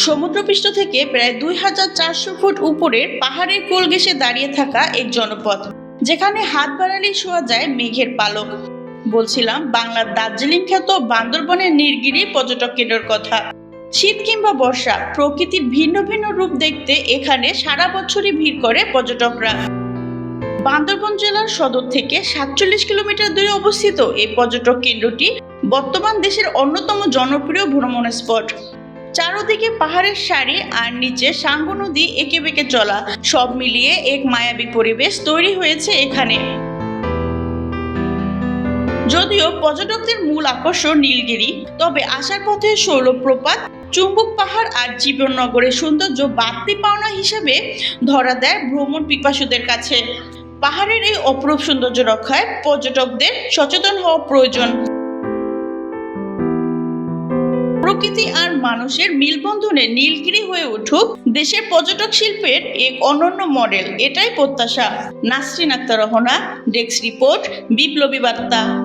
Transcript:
সমুদ্রপৃষ্ঠ থেকে প্রায় দুই হাজার চারশো ফুট উপরের পাহাড়ের কোল ঘেঁষে দাঁড়িয়ে থাকা এক জনপদ, যেখানে হাত বাড়ালেই শোয়া যায় মেঘের পালক। বলছিলাম, বাংলার দার্জিলিং খ্যাত বান্দরবনের নীলগিরি পর্যটক কেন্দ্রের কথা। শীত কিংবা বর্ষা, প্রকৃতির ভিন্ন ভিন্ন রূপ দেখতে এখানে সারা বছরই ভিড় করে পর্যটকরা। বান্দরবন জেলার সদর থেকে সাতচল্লিশ কিলোমিটার দূরে অবস্থিত এই পর্যটক কেন্দ্রটি বর্তমান দেশের অন্যতম জনপ্রিয় ভ্রমণ স্পট চারদিকে পাহাড়ের সারি আর নিচে সাঙ্গু নদী এঁকে বেঁকে চলা। সব মিলিয়ে এক মায়াবী পরিবেশ তৈরি হয়েছে এখানে। যদিও পর্যটকদের মূল আকর্ষণ নীলগিরি, তবে আসার পথে শৈলপ্রপাত চুম্বুক পাহাড় আর জীবননগরের সৌন্দর্য বাড়তি পাওনা হিসেবে ধরা দেয় ভ্রমণ পিপাসুদের কাছে। পাহাড়ের এই অপরূপ সৌন্দর্য রক্ষায় পর্যটকদের সচেতন হওয়া প্রয়োজন। প্রকৃতি আর মানুষের মিলবন্ধনে নীলগিরি হয়ে উঠুক দেশের পর্যটক শিল্পের এক অনন্য মডেল। এটাই প্রত্যাশা। Nasrin Akter Rahna, desk report, Biplobi Barta.